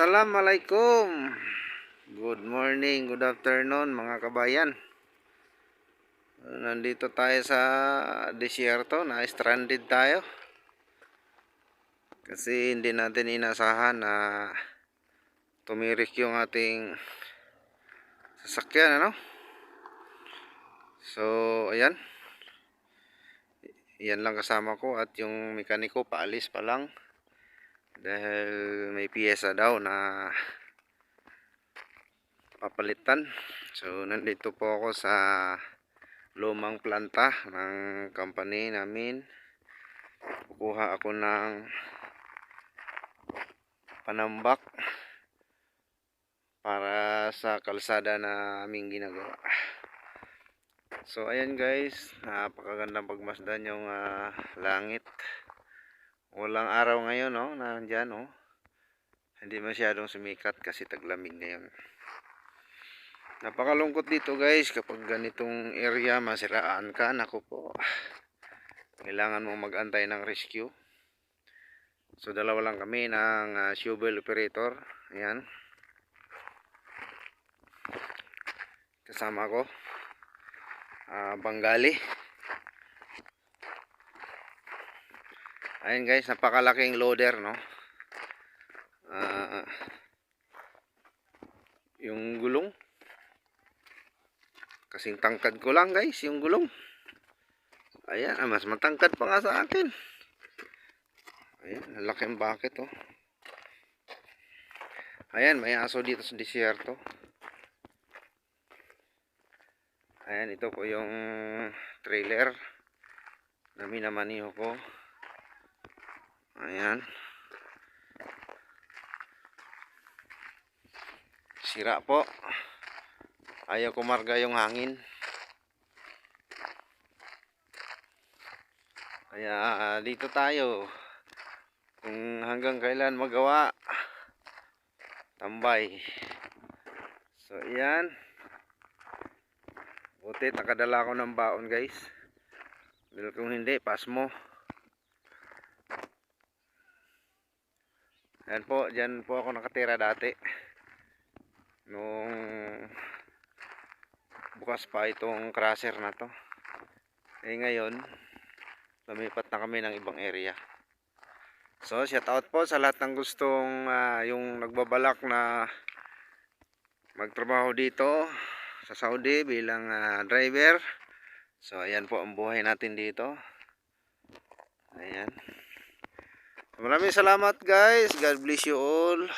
Assalamualaikum. Good morning, good afternoon mga kabayan. Nandito tayo sa desierto, na stranded tayo. Kasi hindi natin inasahan na tumirik yung ating sasakyan, ano? So, ayan. Yan lang kasama ko at yung mekaniko paalis pa lang dahil may piyesa daw na papalitan. So nandito po ako sa lumang planta ng company namin. Kukuha ako ng panambak para sa kalsada na aming ginagawa. So ayan guys. Napakagandang pagmasdan yung ah, langit Walang araw ngayon, no? Nandyan, no? Hindi masyadong sumikat kasi taglamig ngayon. Napakalungkot dito, guys. Kapag ganitong area, masiraan ka. Naku po. Kailangan mo mag-antay ng rescue. So, dalawa lang kami ng uh, shovel operator. Ayan. Kasama ko. ah Bangali. Ayun guys, napakalaking loader, no? Ah, yung gulong. Kasing tangkad ko lang guys, yung gulong. Ayan, ah, mas matangkad pa nga sa akin. Ayan, ang laki ang bucket, oh. Ayan, may aso dito sa disyerto. Ayan, ito po yung trailer na minamaniho ko. Ayan. Sira po. Ayaw kumarga yung hangin. Kaya dito tayo. Kung hanggang kailan magawa. Tambay. So, ayan. Buti, nakadala ko ng baon guys. Dahil kung hindi, pas Ayan po, dyan po ako nakatira dati. Nung bukas pa itong crusher na to. Eh ngayon, lumipat na kami ng ibang area. So, shout out po sa lahat ng gustong ah, yung nagbabalak na magtrabaho dito sa Saudi bilang ah, driver. So, ayan po ang buhay natin dito. Ayan. Maraming salamat guys. God bless you all.